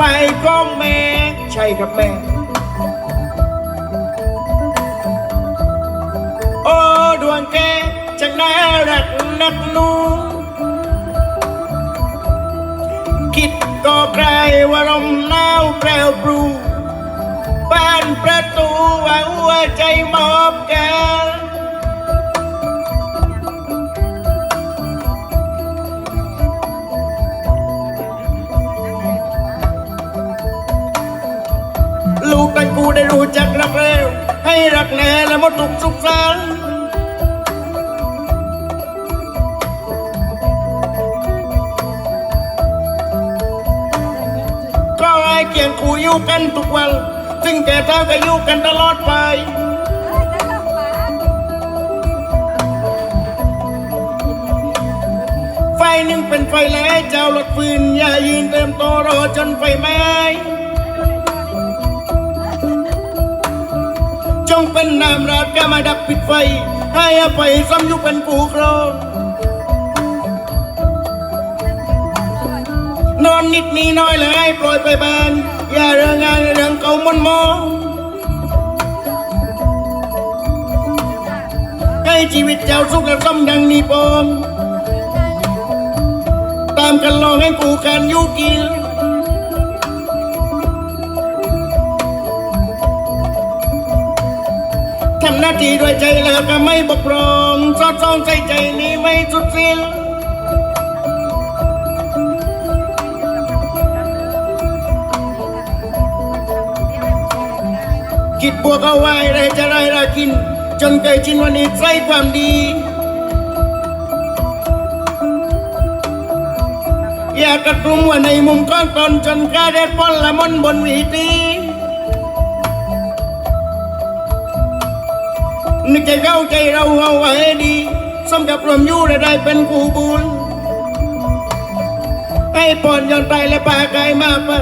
ไปก็แม่ใช่ครับแม่ โอ้ดวงแกจังน่ารักนักหนูคิดก็ใครว่าลมหนาวแปรปรูบ้านประตูว่าหัวใจมอบกัน ลูกกันกูได้รู้จักรักเร็วให้รักแน่และหมดทุกสุขสันต์ก็ให้เกียงกูอยู่กันทุกวันซึ่งแก่เท่าก็อยู่กันตลอดไปไฟหนึ่งเป็นไฟแล้วเจ้ารถฟืน อย่ายืนเติมโตรอจนไฟไหม้ เป็นน้ำราดก็มาดับปิดไฟ ให้อภัยซ้ำยุคเป็นกูโครนนอนนิดนี้น้อยเลยให้ปล่อยไปบ้าน อย่าเรื่องงานเรื่องเก่ามนมองให้ชีวิตเจ้าสุขและซ้ำดังนี้ปองตามกันลองให้กูกันอยุกินาที่ด้วยใจแล้วก็ไม่บกพร่องสอดส่องใส่ใจนี้ไม่สุดสิ้นคิดบวกเอาไว้ได้จะได้ละกิน จนเคยชินวันนี้ใส่ความดี อยากกระตุ้มว่าในมุมก้อนตนจนกล้าเด็ดป้อนละมนบนวีตี นึกใจเข้าใจเราเอาไว้ดีสมกับรวมอยู่และได้เป็นกูบุญให้ปอนย้อนไปและปากายมาปะ